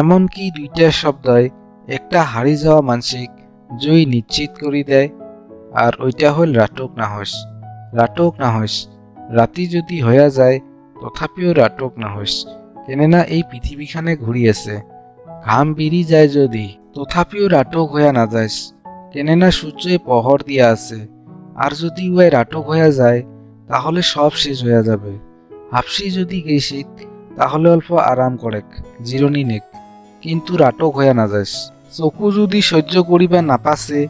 এমনকি দুইটা শব্দই একটা হারি যাওয়া মানসিক জয়ী নিশ্চিত কৰি দেয়, আর ওইটা হল রাটক না হস রাটক না হস রাতি যদি হয়ে যায়, তথাপিও রাটক না হস কেননা এই পৃথিবীখানে আছে ঘাম বিরি যায় যদি, তথাপিও রাটক হইয়া না যাস কেননা সূর্যে পহর দিয়া আছে। আর যদি উয়াই রাটক হইয়া যায়, তাহলে সব শেষ হইয়া যাবে। হাফসি যদি গেছিত তাহলে অল্প আরাম করেক জিরনি নেক। কিন্তু রাটক হইয়া না যাস চকু যদি সহ্য করিবা না নাপাছে,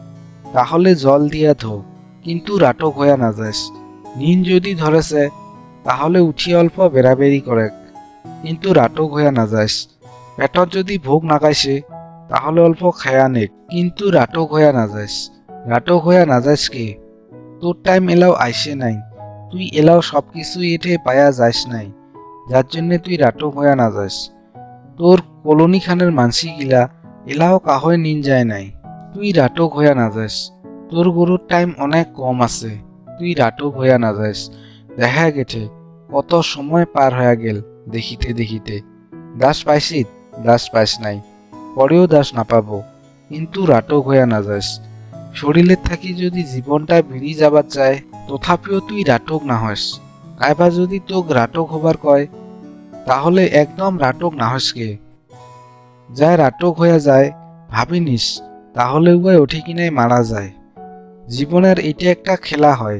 তাহলে জল দিয়া ধো, কিন্তু রাটক হইয়া না যাস নিন যদি ধরেছে তাহলে উঠি অল্প বেড়াবেড়ি করেক কিন্তু রাটক হইয়া না যাস পেটত যদি ভোগ নাগাইছে তাহলে অল্প খায়া নেক কিন্তু রাটক হইয়া না যাস রাটক হইয়া না যাস কে? তোর টাইম এলাও আইসে নাই। তুই এলাও সব কিছু এঠে পায়া যাস নাই। যার জন্যে তুই রাটক হইয়া না যাস তোর কলোনি খানের মানসি গিলা এলাও কাহয় নিন যায় নাই। তুই রাটক হইয়া না যাস তোর গরুর টাইম অনেক কম আছে। তুই রাটক হইয়া না যাস দেখা গেছে, কত সময় পার হয়ে গেল দেখিতে দেখিতে। দাস পাইছি, দাস পাইস নাই। পরেও দাস নাপাবো কিন্তু রাটক হইয়া না যাস শরীরের থাকি যদি জীবনটা বেরি যাবার চায় তথাপিও তুই রাটক না হস কাইবা যদি তোক রাটক হবার কয় তাহলে একদম রাটক না হস কে যায় রাটক হইয়া যায় ভাবি নিস তাহলে উপায় উঠে কিনাই মারা যায়। জীবনের এটা একটা খেলা হয়,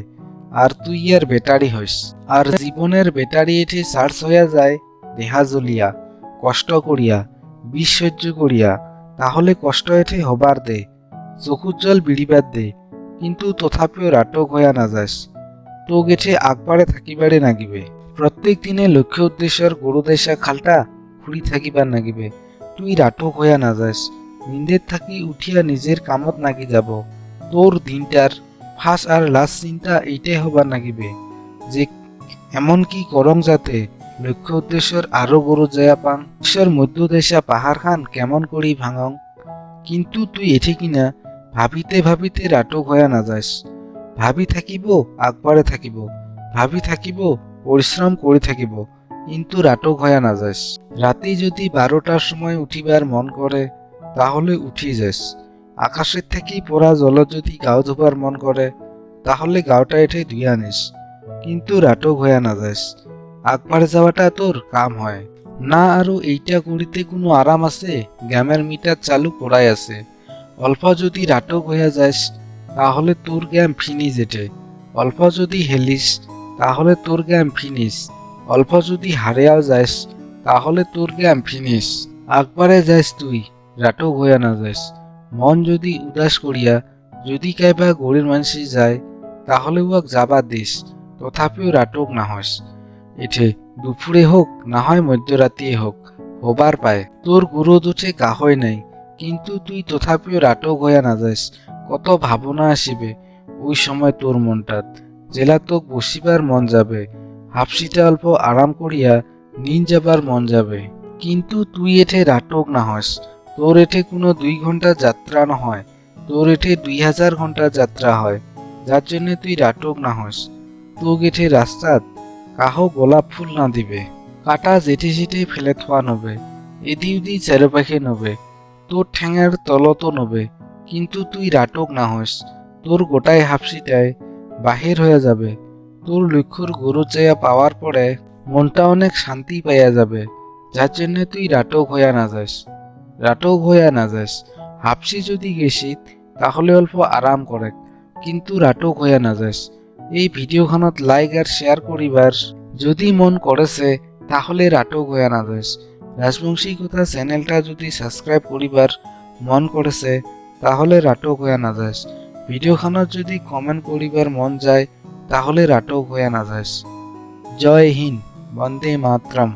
আর তুই ইয়ার বেটারি হইস। আর জীবনের বেটারি এঠে চার্জ হইয়া যায়, দেহা জ্বলিয়া, কষ্ট করিয়া, বিষ সহ্য করিয়া। তাহলে কষ্ট এঠে হবার দে, চকুর জল বিড়িবার দে, কিন্তু তথাপিও রাটক হইয়া না যাস। তো গেছে আগবারে থাকিবারে নাগিবে। প্রত্যেক দিনে লক্ষ্য উদ্দেশ্যের গরুদেশা খালটা খুলি থাকিবার নাগিবে। তুই রাটক হইয়া না যাস। নিন্দের থাকি উঠিয়া নিজের কামত নাগি যাব। তোর দিনটার ফাঁস আর লাস্ট চিন্তা এইটাই হবার নাগিবে। যে এমন কি করং যাতে লক্ষ্য উদ্দেশ্যের আরও গরু জয়া পাং ঈশ্বর মধ্য দেশা পাহাড় খান কেমন করি ভাঙং। কিন্তু তুই এঠে কিনা ভাবিতে ভাবিতে রাটক হইয়া না যাস। ভাবি থাকিব আগবারে থাকিব। ভাবি থাকিব পরিশ্রম করে থাকিব, কিন্তু রাটক হইয়া না যাস রাতে যদি বারোটার সময় উঠিবার মন করে তাহলে উঠি যাস আকাশের থেকেই পড়া জল যদি গাও ধোবার মন করে তাহলে গাওটা এঠে ধুইয়া নিস কিন্তু রাটক হইয়া না যাস আগবারে যাওয়াটা তোর কাম হয়। না আরও এইটা করিতে কোনো আরাম আছে? গ্যামের মিটার চালু করাই আছে। অল্প যদি রাটক হইয়া যাস তাহলে তোর গ্যাম ফিনি যেটে অল্প যদি হেলিস তাহলে তোর গ্যাম ফিনিস অল্প যদি হারিয়াও যাস, তাহলে তোর গ্যাম ফিনিস আকবারে যাস তুই, রাটক হইয়া না যাস। মন যদি উদাস করিয়া, যদি কাইবা গরির মানসি যায়, তাহলে উয়াক যাবা দিস, তথাপিও রাটক না হস। এঠে দুপুরে হোক, না হয় মধ্যরাতিয়ে হোক, হবার পায়। তোর গুরু দুঠে কাহয় নাই, কিন্তু তুই তথাপিও রাটক হইয়া না যাস, কত ভাবনা আসিবে, ওই সময় তোর মনটাত। জেলা তোক বসিবার মন যাবে, হাফসিটা অল্প আরাম করিয়া নিন যাবার মন যাবে। কিন্তু তুই এঠে রাটক না হস, তোর এঠে কোনো দুই ঘণ্টা যাত্রা নহয় তোর এঠে দুই হাজার ঘণ্টা যাত্রা হয়, যার জন্য তুই রাটক না হস। তোক এঠে রাস্তাত কাহ গোলাপ ফুল না দিবে, কাটা জেঠে সেঠে ফেলে থোয়া নবে, এদি উদি চারপাখে নবে, তোর ঠ্যাঙের তলতো নবে, কিন্তু তুই রাটক না হস, তোর গোটাই হাফসিটায় বাহির হয়ে যাবে। তোর লক্ষ্যর গরু চাইয়া পাওয়ার পরে মনটা অনেক শান্তি পাইয়া যাবে। যার জন্য তুই রাটক হইয়া না যাস। রাটক হইয়া না যাস। হাফসি যদি গেছিত তাহলে অল্প আরাম করে। কিন্তু রাটক হইয়া না যাস। এই ভিডিওখনত লাইক আর শেয়ার করিবার যদি মন করেছে, তাহলে রাটক হইয়া না যাস। রাজবংশী কথা চ্যানেলটা যদি সাবস্ক্রাইব করিবার মন করেছে, তাহলে রাটক হইয়া না যাস। ভিডিওখনত যদি কমেন্ট করিবার মন যায়, তাহলে রাটক হয়ে না যায় জয় হিন্দ, বন্দে মাতরম।